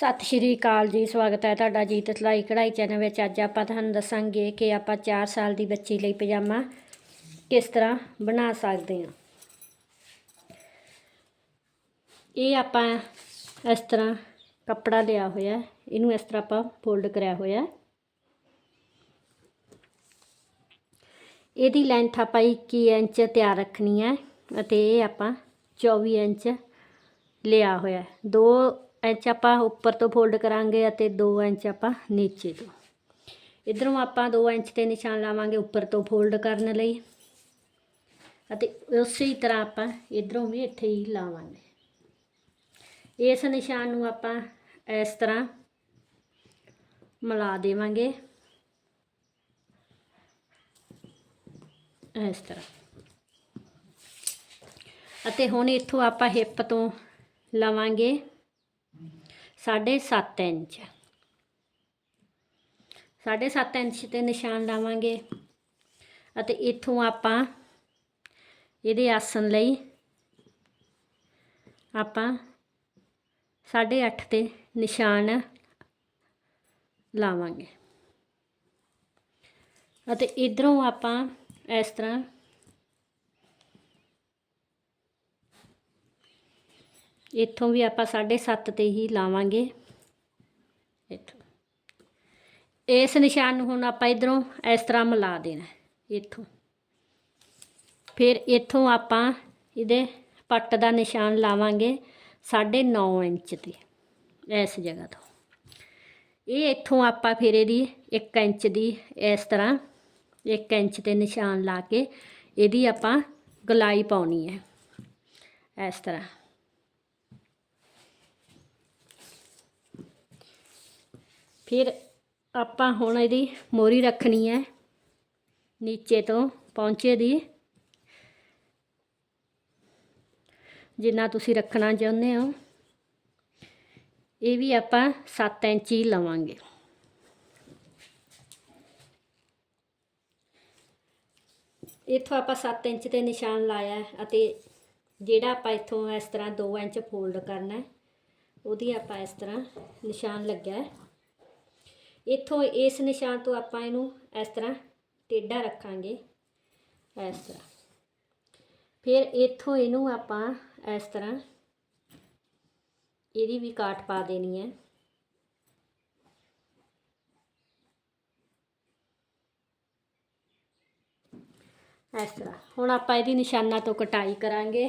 ਸਤਿ ਸ਼੍ਰੀ ਅਕਾਲ ਜੀ, ਸਵਾਗਤ ਹੈ ਤੁਹਾਡਾ ਜੀ ਸਲਾਈ ਕਢਾਈ ਚੈਨਲ ਵਿੱਚ। ਅੱਜ ਆਪਾਂ ਤੁਹਾਨੂੰ ਦੱਸਾਂਗੇ ਕਿ ਆਪਾਂ 4 ਸਾਲ ਦੀ ਬੱਚੀ ਲਈ ਪਜਾਮਾ ਕਿਸ ਤਰ੍ਹਾਂ ਬਣਾ ਸਕਦੇ ਹਾਂ। ਇਹ ਆਪਾਂ ਇਸ ਤਰ੍ਹਾਂ ਕੱਪੜਾ ਲਿਆ ਹੋਇਆ, ਇਹਨੂੰ ਇਸ ਤਰ੍ਹਾਂ ਆਪਾਂ ਫੋਲਡ ਕਰਿਆ ਹੋਇਆ। ਇਹਦੀ ਲੈਂਥ ਆਪਾਂ 21 ਇੰਚ ਤਿਆਰ ਰੱਖਣੀ ਹੈ ਅਤੇ ਇਹ ਆਪਾਂ 24 ਇੰਚ ਲਿਆ ਹੋਇਆ। ਦੋ ਇੰਚ ਆਪਾਂ ਉੱਪਰ ਤੋਂ ਫੋਲਡ ਕਰਾਂਗੇ ਅਤੇ 2 ਇੰਚ ਆਪਾਂ ਨੀਚੇ ਤੋਂ। ਇਧਰੋਂ ਆਪਾਂ 2 ਇੰਚ ਤੇ ਨਿਸ਼ਾਨ ਲਾਵਾਂਗੇ ਉੱਪਰ ਤੋਂ ਫੋਲਡ ਕਰਨ ਲਈ। ਅਤੇ ਉਸੇ ਤਰ੍ਹਾਂ ਆਪਾਂ ਇਧਰੋਂ ਵੀ ਇੱਥੇ ਹੀ ਲਾਵਾਂਗੇ। ਇਸ ਨਿਸ਼ਾਨ ਨੂੰ ਆਪਾਂ ਇਸ ਤਰ੍ਹਾਂ ਮਿਲਾ ਦੇਵਾਂਗੇ। ਇਸ ਤਰ੍ਹਾਂ। ਅਤੇ ਹੁਣ ਇੱਥੋਂ ਆਪਾਂ ਹਿੱਪ ਤੋਂ ਲਵਾਂਗੇ। 7.5 ਇੰਚ। 7.5 ਇੰਚ ਤੇ ਨਿਸ਼ਾਨ ਲਾਵਾਂਗੇ ਅਤੇ ਇੱਥੋਂ ਆਪਾਂ ਇਹਦੇ ਆਸਨ ਲਈ ਆਪਾਂ 8.5 ਤੇ ਨਿਸ਼ਾਨ ਲਾਵਾਂਗੇ। ਅਤੇ ਇਧਰੋਂ ਆਪਾਂ ਇਸ ਤਰ੍ਹਾਂ ਇੱਥੋਂ ਵੀ ਆਪਾਂ 7.5 ਤੇ ਹੀ ਲਾਵਾਂਗੇ। ਇੱਥੋਂ। ਇਸ ਨਿਸ਼ਾਨ ਨੂੰ ਹੁਣ ਆਪਾਂ ਇਧਰੋਂ ਇਸ ਤਰ੍ਹਾਂ ਮਿਲਾ ਦੇਣਾ ਇੱਥੋਂ। ਫਿਰ ਇੱਥੋਂ ਆਪਾਂ ਇਹਦੇ ਪੱਟ ਦਾ ਨਿਸ਼ਾਨ ਲਾਵਾਂਗੇ 9.5 ਇੰਚ ਤੇ ਇਸ ਜਗ੍ਹਾ ਤੋਂ। ਇਹ ਇੱਥੋਂ ਆਪਾਂ ਫਿਰ ਇਹਦੀ 1 ਇੰਚ ਦੀ ਇਸ ਤਰ੍ਹਾਂ 1 ਇੰਚ ਤੇ ਨਿਸ਼ਾਨ ਲਾ ਕੇ ਇਹਦੀ ਆਪਾਂ ਗਲਾਈ ਪਾਉਣੀ ਹੈ। ਇਸ ਤਰ੍ਹਾਂ। ਫਿਰ ਆਪਾਂ ਹੁਣ ਇਹਦੀ ਮੋਰੀ ਰੱਖਣੀ ਹੈ ਨੀਚੇ ਤੋਂ ਪੌਂਚੇ ਦੀ। ਜਿੰਨਾ ਤੁਸੀਂ ਰੱਖਣਾ ਚਾਹੁੰਦੇ ਹੋ। ਇਹ ਵੀ ਆਪਾਂ 7 ਇੰਚ ਹੀ ਲਵਾਂਗੇ। ਇੱਥੋਂ ਆਪਾਂ 7 ਇੰਚ ਤੇ ਨਿਸ਼ਾਨ ਲਾਇਆ ਅਤੇ ਜਿਹੜਾ ਆਪਾਂ ਇੱਥੋਂ ਇਸ ਤਰ੍ਹਾਂ 2 ਇੰਚ ਫੋਲਡ ਕਰਨਾ ਉਹਦੀ ਆਪਾਂ ਇਸ ਤਰ੍ਹਾਂ ਨਿਸ਼ਾਨ ਲੱਗਿਆ ਇੱਥੋਂ ਇਸ ਨਿਸ਼ਾਨ ਤੋਂ ਆਪਾਂ ਇਹਨੂੰ ਇਸ ਤਰ੍ਹਾਂ ਟੇਢਾ ਰੱਖਾਂਗੇ, ਇਸ ਤਰ੍ਹਾਂ। ਫਿਰ ਇੱਥੋਂ ਇਹਨੂੰ ਆਪਾਂ ਇਸ ਤਰ੍ਹਾਂ ਇਹਦੀ ਵੀ ਕਾਟ ਪਾ ਦੇਣੀ ਹੈ। ਇਸ ਤਰ੍ਹਾਂ। ਹੁਣ ਆਪਾਂ ਇਹਦੀ ਨਿਸ਼ਾਨਾ ਤੋਂ ਕਟਾਈ ਕਰਾਂਗੇ।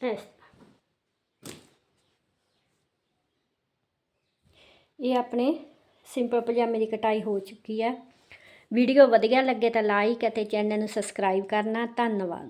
ਇਸ ਇਹ ਆਪਣੇ ਸਿੰਪਲ ਪਜਾਮੇ ਦੀ ਕਟਾਈ ਹੋ ਚੁੱਕੀ ਹੈ। ਵੀਡੀਓ ਵਧੀਆ ਲੱਗੇ ਤਾਂ ਲਾਈਕ ਅਤੇ ਚੈਨਲ ਨੂੰ ਸਬਸਕ੍ਰਾਈਬ ਕਰਨਾ। ਧੰਨਵਾਦ।